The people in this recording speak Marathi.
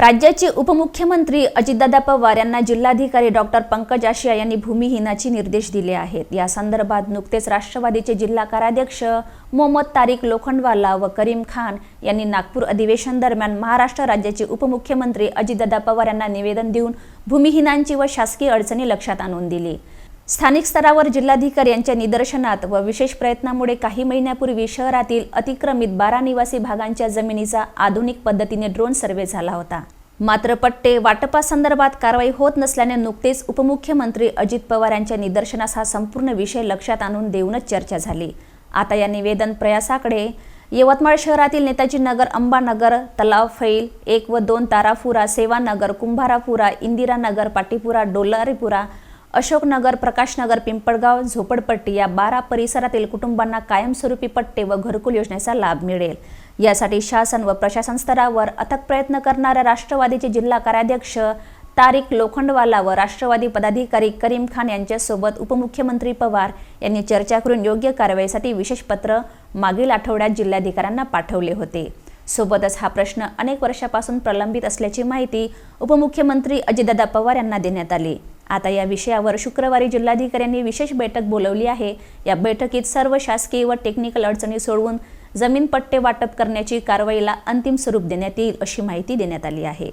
राज्याचे उपमुख्यमंत्री अजितदादा पवार यांना जिल्हाधिकारी डॉक्टर पंकज आशिया यांनी भूमिहीनाचे निर्देश दिले आहेत. या संदर्भात नुकतेच राष्ट्रवादीचे जिल्हा कार्याध्यक्ष मोहम्मद तारिक लोखंडवाला व करीम खान यांनी नागपूर अधिवेशन दरम्यान महाराष्ट्र राज्याचे उपमुख्यमंत्री अजितदादा पवार यांना निवेदन देऊन भूमिहीनांची व शासकीय अडचणी लक्षात आणून दिली. स्थानिक स्तरावर जिल्हाधिकारी यांच्या निदर्शनात व विशेष प्रयत्नामुळे काही महिन्यापूर्वी शहरातील अतिक्रमित बारा निवासी भागांच्या जमिनीचा आधुनिक पद्धतीने ड्रोन सर्व्हे झाला होता. मात्र पट्टे वाटपासंदर्भात कारवाई होत नसल्याने नुकतेच उपमुख्यमंत्री अजित पवार यांच्या निदर्शनास हा संपूर्ण विषय लक्षात आणून देऊनच चर्चा झाली. आता या निवेदन प्रयासाकडे यवतमाळ शहरातील नेताजी नगर अंबानगर तलाव फैल एक व दोन तारापुरा सेवानगर कुंभारापुरा इंदिरानगर पाटीपुरा डोलारीपुरा अशोकनगर प्रकाशनगर पिंपळगाव झोपडपट्टी या बारा परिसरातील कुटुंबांना कायमस्वरूपी पट्टे व घरकुल योजनेचा लाभ मिळेल. यासाठी शासन व प्रशासन स्तरावर अथक प्रयत्न करणाऱ्या राष्ट्रवादीचे जिल्हा कार्याध्यक्ष तारिक लोखंडवाला व राष्ट्रवादी पदाधिकारी करीम खान यांच्यासोबत उपमुख्यमंत्री पवार यांनी चर्चा करून योग्य कारवाईसाठी विशेष पत्र मागील आठवड्यात जिल्हाधिकाऱ्यांना पाठवले होते. सोबतच हा प्रश्न अनेक वर्षापासून प्रलंबित असल्याची माहिती उपमुख्यमंत्री अजितदादा पवार यांना देण्यात आली. आता या विषयावर शुक्रवारी जिल्हाधिकाऱ्यांनी विशेष बैठक बोलवली आहे. या बैठकीत सर्व शासकीय व टेक्निकल अडचणी सोडवून जमीन पट्टे वाटप करण्याची कारवाईला अंतिम स्वरूप देण्यात येईल अशी माहिती देण्यात आली आहे.